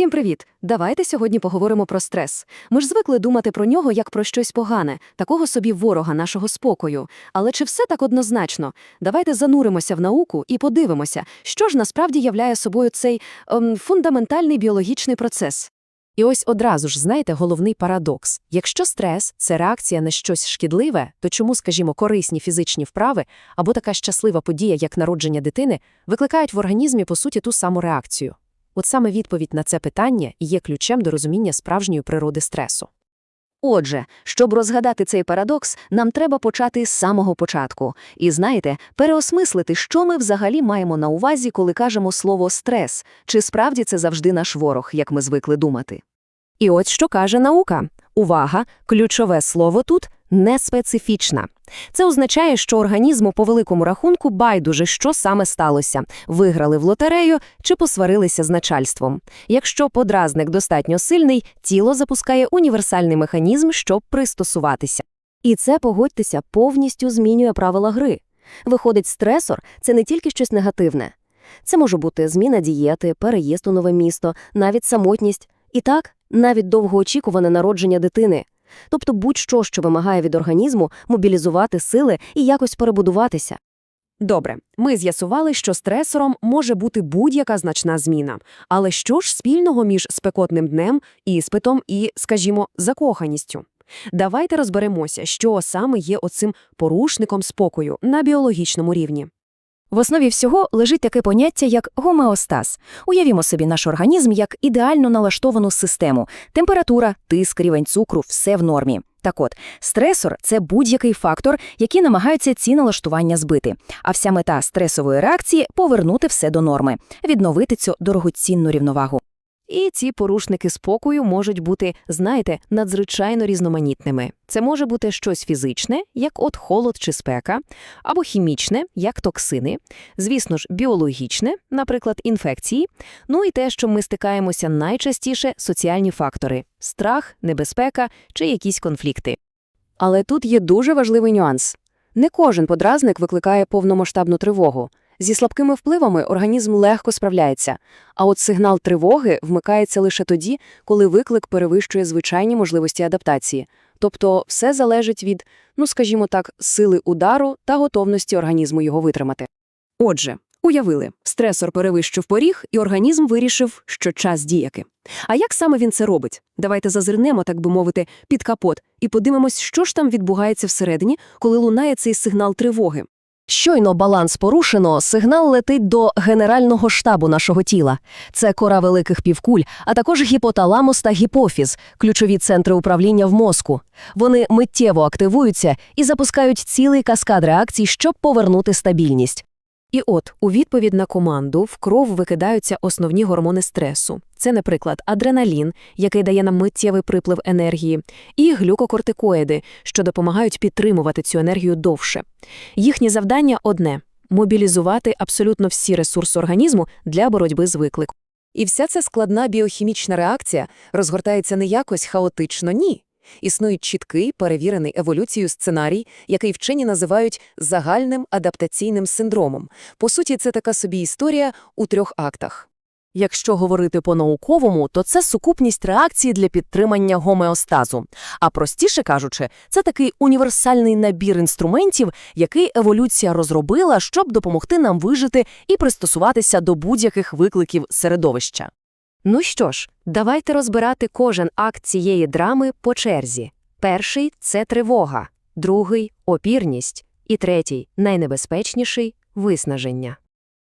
Всім привіт! Давайте сьогодні поговоримо про стрес. Ми ж звикли думати про нього як про щось погане, такого собі ворога нашого спокою. Але чи все так однозначно? Давайте зануримося в науку і подивимося, що ж насправді являє собою цей ем, фундаментальний біологічний процес. І ось одразу ж, знаєте, головний парадокс. Якщо стрес – це реакція на щось шкідливе, то чому, скажімо, корисні фізичні вправи або така щаслива подія, як народження дитини, викликають в організмі, по суті, ту саму реакцію? От саме відповідь на це питання є ключем до розуміння справжньої природи стресу. Отже, щоб розгадати цей парадокс, нам треба почати з самого початку. І знаєте, переосмислити, що ми взагалі маємо на увазі, коли кажемо слово стрес, чи справді це завжди наш ворог, як ми звикли думати. І ось що каже наука. Увага! Ключове слово тут – неспецифічна. Це означає, що організму по великому рахунку байдуже, що саме сталося – виграли в лотерею чи посварилися з начальством. Якщо подразник достатньо сильний, тіло запускає універсальний механізм, щоб пристосуватися. І це, погодьтеся, повністю змінює правила гри. Виходить, стресор – це не тільки щось негативне. Це може бути зміна дієти, переїзд у нове місто, навіть самотність. І так, навіть довгоочікуване народження дитини. Тобто будь-що, що вимагає від організму мобілізувати сили і якось перебудуватися. Добре, ми з'ясували, що стресором може бути будь-яка значна зміна. Але що ж спільного між спекотним днем, іспитом і, скажімо, закоханістю? Давайте розберемося, що саме є оцим порушником спокою на біологічному рівні. В основі всього лежить таке поняття, як гомеостаз. Уявімо собі наш організм як ідеально налаштовану систему. Температура, тиск, рівень цукру – все в нормі. Так от, стресор – це будь-який фактор, який намагаються ці налаштування збити. А вся мета стресової реакції – повернути все до норми, відновити цю дорогоцінну рівновагу. І ці порушники спокою можуть бути, знаєте, надзвичайно різноманітними. Це може бути щось фізичне, як от холод чи спека, або хімічне, як токсини, звісно ж, біологічне, наприклад, інфекції, ну і те, що ми стикаємося найчастіше – соціальні фактори – страх, небезпека чи якісь конфлікти. Але тут є дуже важливий нюанс. Не кожен подразник викликає повномасштабну тривогу. Зі слабкими впливами організм легко справляється, а от сигнал тривоги вмикається лише тоді, коли виклик перевищує звичайні можливості адаптації. Тобто все залежить від, ну скажімо так, сили удару та готовності організму його витримати. Отже, уявили, стресор перевищив поріг, і організм вирішив, що час діяти. А як саме він це робить? Давайте зазирнемо, так би мовити, під капот і подивимось, що ж там відбувається всередині, коли лунає цей сигнал тривоги. Щойно баланс порушено, сигнал летить до генерального штабу нашого тіла. Це кора великих півкуль, а також гіпоталамус та гіпофіз, ключові центри управління в мозку. Вони миттєво активуються і запускають цілий каскад реакцій, щоб повернути стабільність. І от, у відповідь на команду в кров викидаються основні гормони стресу. Це, наприклад, адреналін, який дає нам миттєвий приплив енергії, і глюкокортикоїди, що допомагають підтримувати цю енергію довше. Їхнє завдання одне мобілізувати абсолютно всі ресурси організму для боротьби з викликом. І вся ця складна біохімічна реакція розгортається не якось хаотично, ні. Існує чіткий, перевірений еволюцією сценарій, який вчені називають загальним адаптаційним синдромом. По суті, це така собі історія у трьох актах. Якщо говорити по-науковому, то це сукупність реакцій для підтримання гомеостазу. А простіше кажучи, це такий універсальний набір інструментів, який еволюція розробила, щоб допомогти нам вижити і пристосуватися до будь-яких викликів середовища. Ну що ж, давайте розбирати кожен акт цієї драми по черзі. Перший – це тривога, другий – опірність, і третій, найнебезпечніший – виснаження.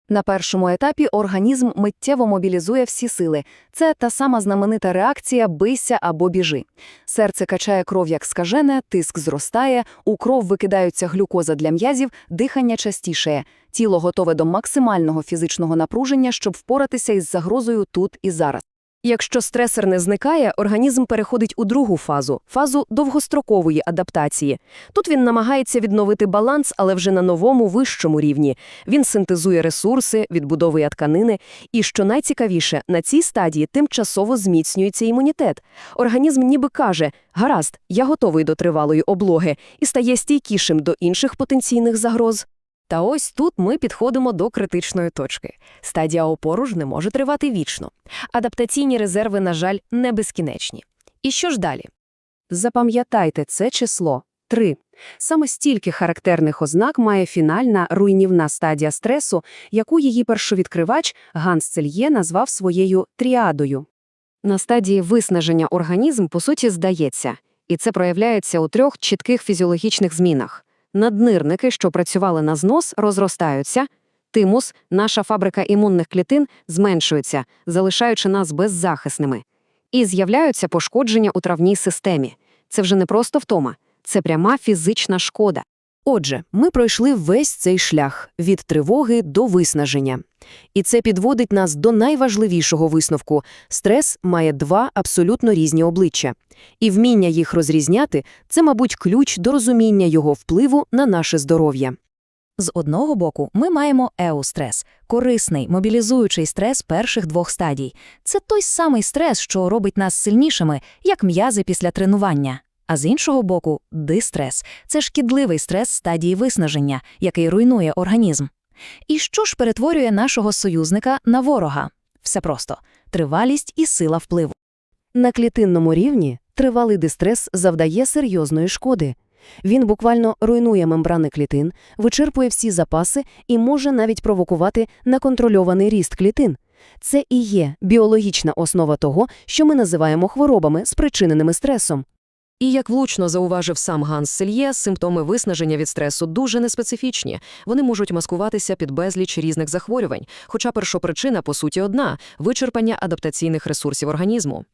На першому етапі організм миттєво мобілізує всі сили. Це та сама знаменита реакція «бийся або біжи». Серце качає кров як скажене, тиск зростає, у кров викидаються глюкоза для м'язів, дихання частішає. Тіло готове до максимального фізичного напруження, щоб впоратися із загрозою тут і зараз. Якщо стресор не зникає, організм переходить у другу фазу – фазу довгострокової адаптації. Тут він намагається відновити баланс, але вже на новому, вищому рівні. Він синтезує ресурси, відбудовує тканини. І, що найцікавіше, на цій стадії тимчасово зміцнюється імунітет. Організм ніби каже «гаразд, я готовий до тривалої облоги» і стає стійкішим до інших потенційних загроз. Та ось тут ми підходимо до критичної точки. Стадія опору ж не може тривати вічно. Адаптаційні резерви, на жаль, не безкінечні. І що ж далі? Запам'ятайте це число – 3. Саме стільки характерних ознак має фінальна руйнівна стадія стресу, яку її першовідкривач Ганс Цельє назвав своєю тріадою. На стадії виснаження організм, по суті, здається. І це проявляється у трьох чітких фізіологічних змінах. Наднирники, що працювали на знос, розростаються. Тимус, наша фабрика імунних клітин, зменшується, залишаючи нас беззахисними. І з'являються пошкодження у травній системі. Це вже не просто втома, це пряма фізична шкода. Отже, ми пройшли весь цей шлях від тривоги до виснаження. І це підводить нас до найважливішого висновку – стрес має два абсолютно різні обличчя. І вміння їх розрізняти – це, мабуть, ключ до розуміння його впливу на наше здоров'я. З одного боку, ми маємо еустрес – корисний, мобілізуючий стрес перших двох стадій. Це той самий стрес, що робить нас сильнішими, як м'язи після тренування. А з іншого боку, дистрес – це шкідливий стрес стадії виснаження, який руйнує організм. І що ж перетворює нашого союзника на ворога? Все просто – тривалість і сила впливу. На клітинному рівні тривалий дистрес завдає серйозної шкоди. Він буквально руйнує мембрани клітин, вичерпує всі запаси і може навіть провокувати неконтрольований ріст клітин. Це і є біологічна основа того, що ми називаємо хворобами, спричиненими стресом. І як влучно зауважив сам Ганс Сельє, симптоми виснаження від стресу дуже неспецифічні. Вони можуть маскуватися під безліч різних захворювань, хоча першопричина, по суті, одна – вичерпання адаптаційних ресурсів організму.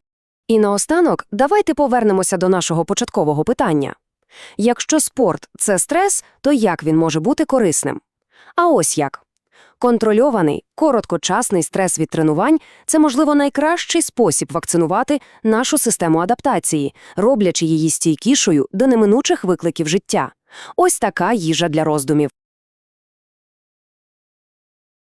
І наостанок давайте повернемося до нашого початкового питання. Якщо спорт – це стрес, то як він може бути корисним? А ось як. Контрольований, короткочасний стрес від тренувань – це, можливо, найкращий спосіб вакцинувати нашу систему адаптації, роблячи її стійкішою до неминучих викликів життя. Ось така їжа для роздумів.